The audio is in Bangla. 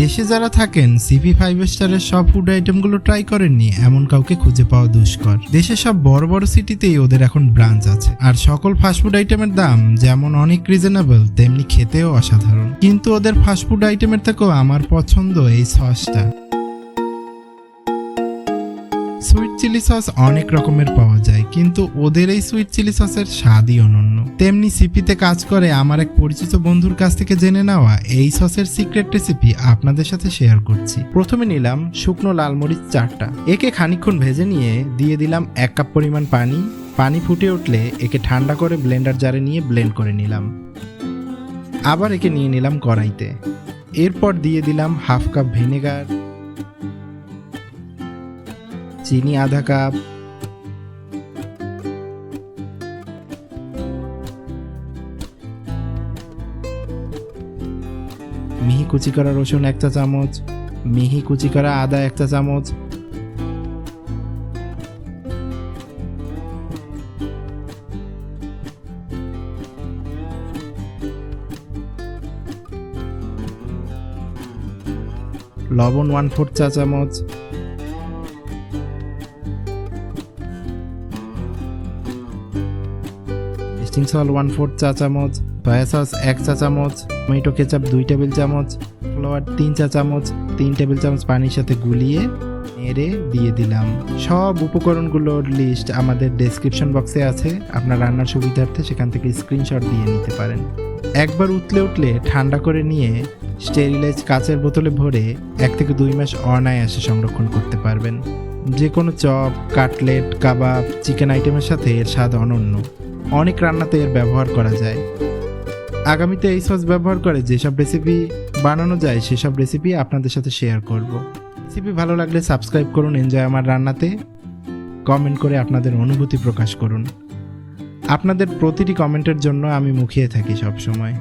দেশে যারা থাকেন সিপি ফাইভ স্টারের সব ফুড আইটেমগুলো ট্রাই করেননি, এমন কাউকে খুঁজে পাওয়া দুষ্কর। দেশের সব বড় বড় সিটিতেই ওদের এখন ব্রাঞ্চ আছে। আর সকল ফাস্টফুড আইটেমের দাম যেমন অনেক রিজনেবল তেমনি খেতেও অসাধারণ। কিন্তু ওদের ফাস্টফুড আইটেমের থেকেও আমার পছন্দ এই সসটা সুইট চিলি সস অনেক রকমের পাওয়া যায়, কিন্তু ওদের এই সুইট চিলি সসের স্বাদই অনন্য। তেমনি সিপিতে কাজ করে আমার এক পরিচিত বন্ধুর কাছ থেকে জেনে নেওয়া এই সসের সিক্রেট রেসিপি আপনাদের সাথে শেয়ার করছি। প্রথমে নিলাম শুকনো লাল মরিচ চারটা। একে খানিকক্ষণ ভেজে নিয়ে দিয়ে দিলাম এক কাপ পরিমাণ পানি। পানি ফুটে উঠলে একে ঠান্ডা করে ব্লেন্ডার জারে নিয়ে ব্লেন্ড করে নিলাম। আবার একে নিয়ে নিলাম কড়াইতে। এরপর দিয়ে দিলাম হাফ কাপ ভিনেগার চিনি আধা কাপ। মিহি কুচি করা রসুন এক চা চামচ, মিহি কুচি করা আদা এক চা চামচ। লবণ ওয়ান ফোর চা চামচ। টেস্টিং সল ওয়ান ফোর চা চামচ সয়া সস এক চা চামচ, টমেটো কেচাপ দুই টেবিল চামচ, ফ্লাওয়ার তিন চা চামচ, তিন টেবিল চামচ পানির সাথে গুলিয়ে নেড়ে দিয়ে দিলাম। সব উপকরণগুলোর লিস্ট আমাদের ডেসক্রিপশন বক্সে আছে। আপনার রান্নার সুবিধার্থে সেখান থেকে স্ক্রিনশট দিয়ে নিতে পারেন। একবার উতলে উঠলে ঠান্ডা করে নিয়ে স্টেরিলাইজ কাচের বোতলে ভরে এক থেকে দুই মাস অনায়াসে সংরক্ষণ করতে পারবেন। যে কোনো চপ, কাটলেট, কাবাব, চিকেন আইটেমের সাথে এর স্বাদ অনন্য। অনেক রান্নাতে এর ব্যবহার করা যায়। আগামীতে এই সস ব্যবহার করে যেসব রেসিপি বানানো যায়, সেসব রেসিপি আপনাদের সাথে শেয়ার করব। রেসিপি ভালো লাগলে সাবস্ক্রাইব করুন এনজয় আমার রান্নাতে। কমেন্ট করে আপনাদের অনুভূতি প্রকাশ করুন। আপনাদের প্রতিটি কমেন্টের জন্য আমি মুখিয়ে থাকি সব সময়